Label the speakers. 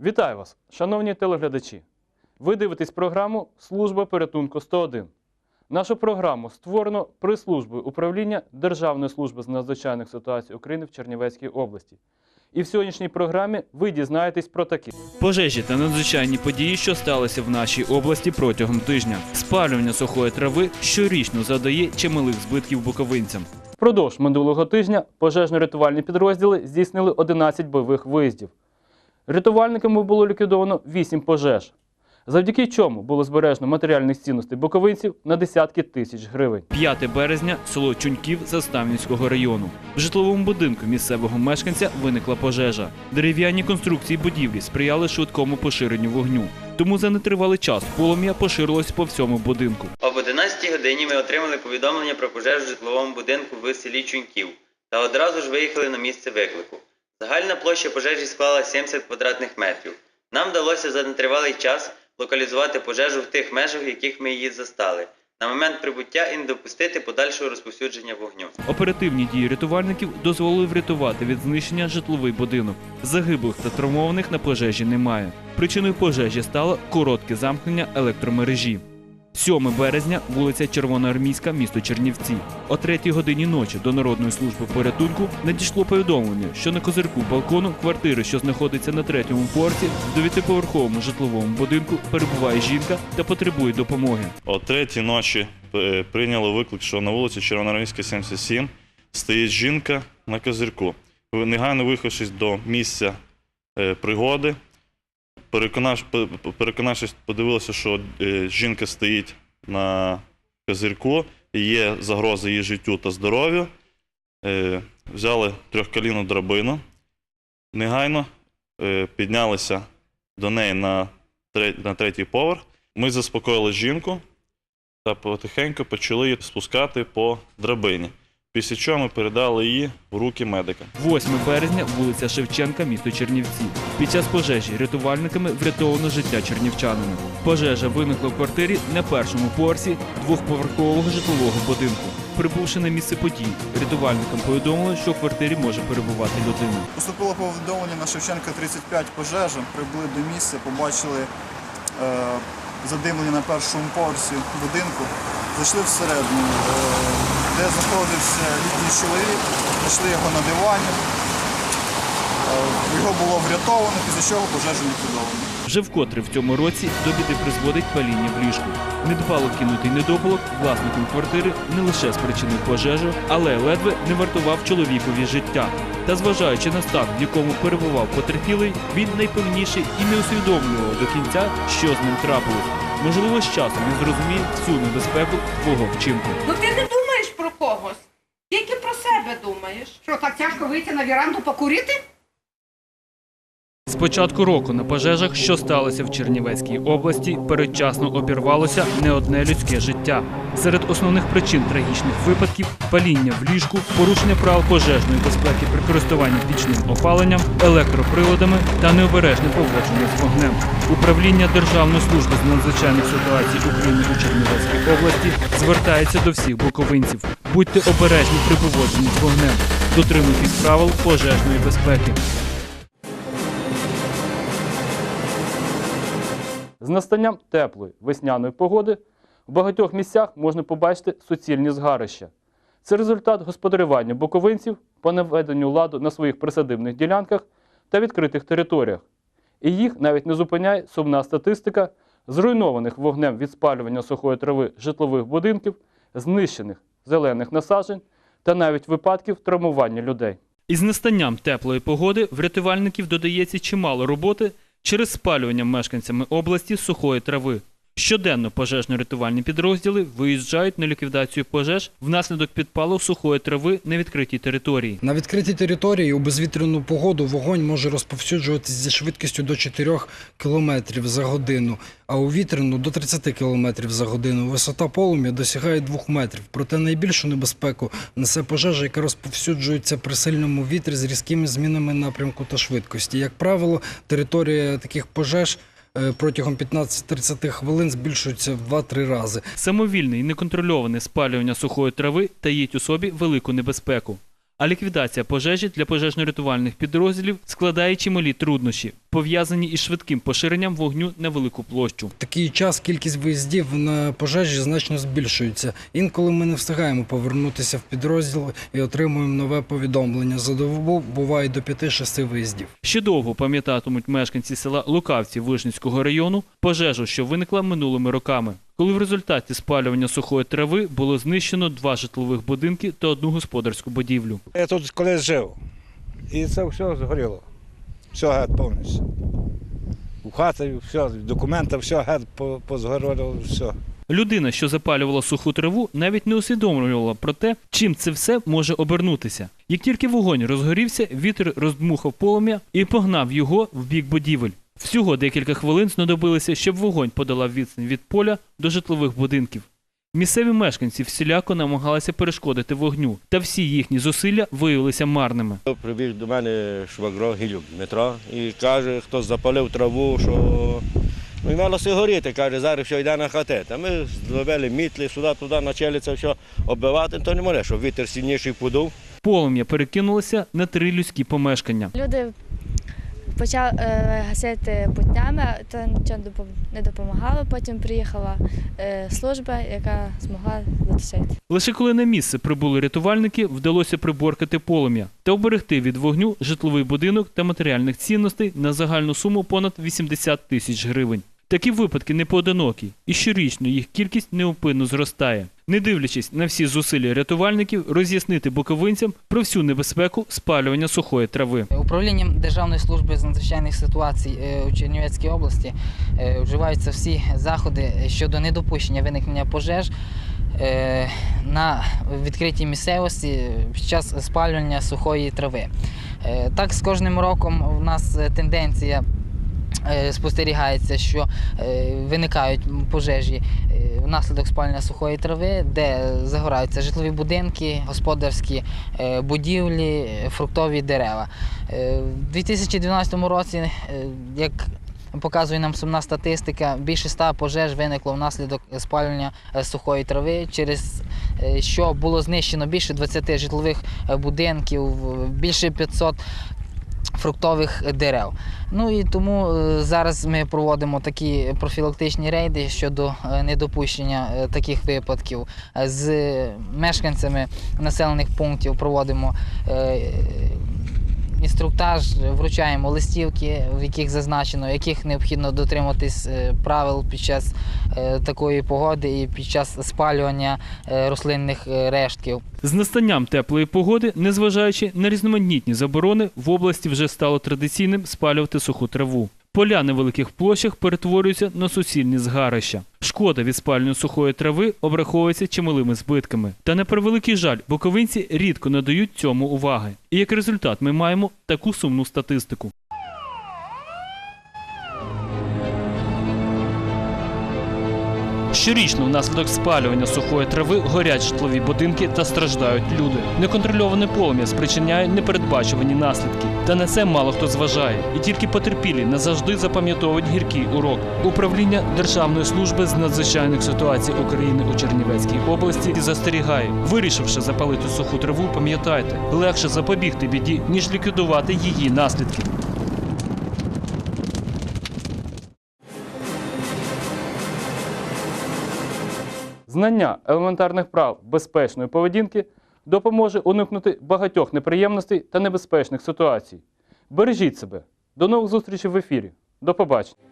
Speaker 1: Вітаю вас, шановні телеглядачі. Ви дивитесь програму Служба порятунку 101. Нашу програму створено при службі управління Державної служби з надзвичайних ситуацій України в Чернівецькій області. І в сьогоднішній програмі ви дізнаєтесь про такі.
Speaker 2: Пожежі та надзвичайні події, що сталися в нашій області протягом тижня. Спалювання сухої трави щорічно задає чималих збитків буковинцям.
Speaker 1: Впродовж минулого тижня пожежно-рятувальні підрозділи здійснили 11 бойових виїздів. Рятувальниками було ліквідовано 8 пожеж, завдяки чому було збережено матеріальних цінностей буковинців на десятки тисяч гривень.
Speaker 2: 5 березня, село Чуньків Заставницького району. В житловому будинку місцевого мешканця виникла пожежа. Дерев'яні конструкції будівлі сприяли швидкому поширенню вогню. Тому за нетривалий час полум'я поширилось по всьому будинку.
Speaker 3: Об 11 годині ми отримали повідомлення про пожежу в житловому будинку в селі Чуньків та одразу ж виїхали на місце виклику. Загальна площа пожежі склала 70 квадратних метрів. Нам вдалося за нетривалий час локалізувати пожежу в тих межах, в яких ми її застали, на момент прибуття і не допустити подальшого розповсюдження вогню.
Speaker 2: Оперативні дії рятувальників дозволили врятувати від знищення житловий будинок. Загиблих та травмованих на пожежі немає. Причиною пожежі стало коротке замкнення електромережі. 7 березня, вулиця Червоноармійська, місто Чернівці. О 3 годині ночі до Народної служби порятунку надійшло повідомлення, що на козирку балкону квартири, що знаходиться на третьому поверсі, в дев'ятиповерховому житловому будинку перебуває жінка та потребує допомоги.
Speaker 4: О третій ночі е, прийняли виклик, що на вулиці Червоноармійська, 77 стоїть жінка на козирку. Негайно виїхавшись до місця е, пригоди, переконавшись, подивилися, що е, жінка стоїть на козирку, є загроза її життю та здоров'ю. Е, Взяли трьохкаліну драбину, негайно е, піднялися до неї на третій поверх. Ми заспокоїли жінку та потихеньку почали її спускати по драбині. Після чого ми передали її в руки медика.
Speaker 2: 8 березня, вулиця Шевченка, місто Чернівці. Під час пожежі рятувальниками врятовано життя чернівчанина. Пожежа виникла в квартирі на першому поверсі двохповерхового житлового будинку. Прибувши на місце подій, рятувальникам повідомили, що в квартирі може перебувати людина.
Speaker 5: Поступило повідомлення на Шевченка 35 пожежа. Прибули до місця, побачили е, задимлення на першому поверсі будинку. Зайшли всередину, е, де знаходився літній чоловік, знайшли його на дивані. Е, його було врятовано, після чого пожежу ліквідовано.
Speaker 2: Вже вкотре в цьому році до біди призводить паління в ліжку. Недбало кинутий недопалок власником квартири не лише спричинив пожежу, але ледве не вартував чоловікові життя. Та зважаючи на стан, в якому перебував потерпілий, він найпевніше і не усвідомлював до кінця, що з ним трапилось. Можливо, з часом він зрозуміє всю небезпеку твого вчинку.
Speaker 6: Когось, тільки про себе думаєш.
Speaker 7: Що так тяжко вийти на віранду покурити?
Speaker 2: З початку року на пожежах, що сталося в Чернівецькій області, передчасно обірвалося не одне людське життя. Серед основних причин трагічних випадків паління в ліжку, порушення правил пожежної безпеки при користуванні пічним опаленням, електроприладами та необережне поводження з вогнем. Управління Державної служби з надзвичайних ситуацій України у Чернівецькій області звертається до всіх буковинців. Будьте обережні при поводженні з вогнем, дотримуйтесь правил пожежної безпеки.
Speaker 1: З настанням теплої весняної погоди в багатьох місцях можна побачити суцільні згарища. Це результат господарювання буковинців по наведенню ладу на своїх присадибних ділянках та відкритих територіях. І їх навіть не зупиняє сумна статистика зруйнованих вогнем від спалювання сухої трави житлових будинків, знищених зелених насаджень та навіть випадків травмування людей.
Speaker 2: Із настанням теплої погоди в рятувальників додається чимало роботи через спалювання мешканцями області сухої трави. Щоденно пожежно-рятувальні підрозділи виїжджають на ліквідацію пожеж внаслідок підпалу сухої трави на відкритій території.
Speaker 8: На відкритій території у безвітряну погоду вогонь може розповсюджуватись зі швидкістю до 4 км за годину, а у вітряну до 30 км за годину. Висота полум'я досягає 2 метрів. Проте найбільшу небезпеку несе пожежа, яка розповсюджується при сильному вітрі з різкими змінами напрямку та швидкості. Як правило, територія таких пожеж протягом 15-30 хвилин збільшується в 2-3 рази.
Speaker 2: Самовільне і неконтрольоване спалювання сухої трави таїть у собі велику небезпеку. А ліквідація пожежі для пожежно-рятувальних підрозділів складає чималі труднощі, пов'язані із швидким поширенням вогню на велику площу.
Speaker 8: Такий час кількість виїздів на пожежі значно збільшується. Інколи ми не встигаємо повернутися в підрозділ і отримуємо нове повідомлення. За добу буває до 5-6 виїздів.
Speaker 2: Ще довго пам'ятатимуть мешканці села Лукавці Вишницького району пожежу, що виникла минулими роками, коли в результаті спалювання сухої трави було знищено два житлових будинки та одну господарську будівлю.
Speaker 9: Я тут колись жив. І це все згоріло. Все геть повністю. У хаті все, документи, все геть по- все.
Speaker 2: Людина, що запалювала суху траву, навіть не усвідомлювала про те, чим це все може обернутися. Як тільки вогонь розгорівся, вітер роздмухав полум'я і погнав його в бік будівель. Всього декілька хвилин знадобилося, щоб вогонь подолав відстань від поля до житлових будинків. Місцеві мешканці всіляко намагалися перешкодити вогню, та всі їхні зусилля виявилися марними.
Speaker 10: Прибіг до мене швагро Гілюк Дмитро і каже, хто запалив траву, що ну, і мало все горіти, каже, зараз все йде на хати. Та ми зробили мітлі сюди-туди, почали це все оббивати, то не може, що вітер сильніший подув.
Speaker 2: Полум'я перекинулося на три людські помешкання.
Speaker 11: Люди почали е, гасити путнями, то нічого не допомагало. Потім приїхала е, служба, яка змогла затушити.
Speaker 2: Лише коли на місце прибули рятувальники, вдалося приборкати полум'я та оберегти від вогню житловий будинок та матеріальних цінностей на загальну суму понад 80 тисяч гривень. Такі випадки не поодинокі, і щорічно їх кількість неупинно зростає. Не дивлячись на всі зусилля рятувальників, роз'яснити буковинцям про всю небезпеку спалювання сухої трави.
Speaker 12: Управлінням Державної служби з надзвичайних ситуацій е, у Чернівецькій області е, вживаються всі заходи щодо недопущення виникнення пожеж е, на відкритій місцевості під час спалювання сухої трави. Так, з кожним роком у нас тенденція. Е, Спостерігається, що е, виникають пожежі е, внаслідок спалення сухої трави, де загораються житлові будинки, господарські будівлі, фруктові дерева. У 2012 році, як показує нам сумна статистика, більше ста пожеж виникло внаслідок спалювання е, сухої трави, через що було знищено більше 20 житлових будинків, більше 500 фруктових дерев. Ну і тому е, зараз ми проводимо такі профілактичні рейди щодо е, недопущення е, таких випадків. З мешканцями населених пунктів проводимо інструктаж, вручаємо листівки, в яких зазначено, яких необхідно дотримуватись е, правил під час е, такої погоди і під час спалювання е, рослинних рештків.
Speaker 2: З настанням теплої погоди, незважаючи на різноманітні заборони, в області вже стало традиційним спалювати суху траву. Поля на великих площах перетворюються на суцільні згарища. Шкода від спальню сухої трави обраховується чималими збитками. Та на превеликий жаль, боковинці рідко надають цьому уваги. І як результат ми маємо таку сумну статистику. Щорічно внаслідок спалювання сухої трави горять житлові будинки та страждають люди. Неконтрольоване полум'я спричиняє непередбачувані наслідки. Та на це мало хто зважає. І тільки потерпілі назавжди запам'ятовують гіркий урок. Управління Державної служби з надзвичайних ситуацій України у Чернівецькій області застерігає, вирішивши запалити суху траву, пам'ятайте, легше запобігти біді, ніж ліквідувати її наслідки.
Speaker 1: Знання елементарних прав безпечної поведінки допоможе уникнути багатьох неприємностей та небезпечних ситуацій. Бережіть себе. До нових зустрічей в ефірі. До побачення.